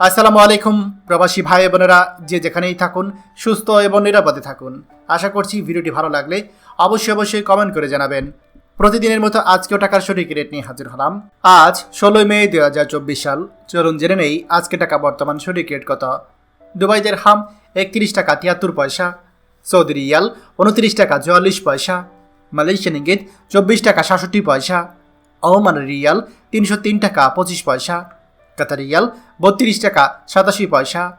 আসসালামু আলাইকুম, প্রবাসী ভাই বোনেরা, যে যেখানেই থাকুন, সুস্থ এবং নিরাপদে থাকুন। আশা করছি ভিডিওটি ভালো লাগলে অবশ্যই অবশ্যই কমেন্ট করে জানাবেন। প্রতিদিনের মতো আজকেও টাকার সঠিক রেট নিয়ে হাজির হলাম। আজ ষোলোই মে দুই হাজার চব্বিশ সাল। চলুন জেনে নেই আজকে টাকা বর্তমান সঠিক রেট কত। দুবাইদের হাম একত্রিশ টাকা তিয়াত্তর পয়সা, সৌদি রিয়াল উনত্রিশ টাকা চুয়াল্লিশ পয়সা মালয়েশিয়ান ইঙ্গিত চব্বিশ টাকা সাতষট্টি পয়সা, ওমান রিয়াল তিনশো তিন টাকা পঁচিশ পয়সা কাতার রিয়াল বত্রিশ টাকা, সাতাশি পয়সা।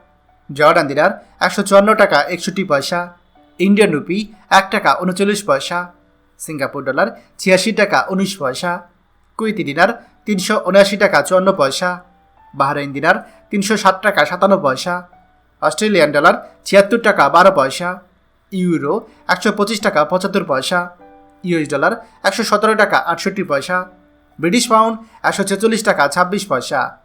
জর্ডান দিনার একশো চুয়ান্ন টাকা, একষট্টি পয়সা। ইন্ডিয়ান রুপি, এক টাকা, উনচল্লিশ পয়সা। সিঙ্গাপুর ডলার, ছিয়াশি টাকা, উনিশ পয়সা। কুইতি দিনার তিনশো উনআশি টাকা, চুয়ান্ন পয়সা। বাহরাইন দিনার তিনশো ষাট টাকা, সাতান্ন পয়সা। অস্ট্রেলিয়ান ডলার, ছিয়াত্তর টাকা, বারো পয়সা। ইউরো, একশো পঁচিশ টাকা, পঁচাত্তর পয়সা। ইউএস ডলার, একশো সতেরো টাকা, আটষট্টি পয়সা। ব্রিটিশ পাউন্ড, একশো ছেচল্লিশ টাকা, ছাব্বিশ পয়সা।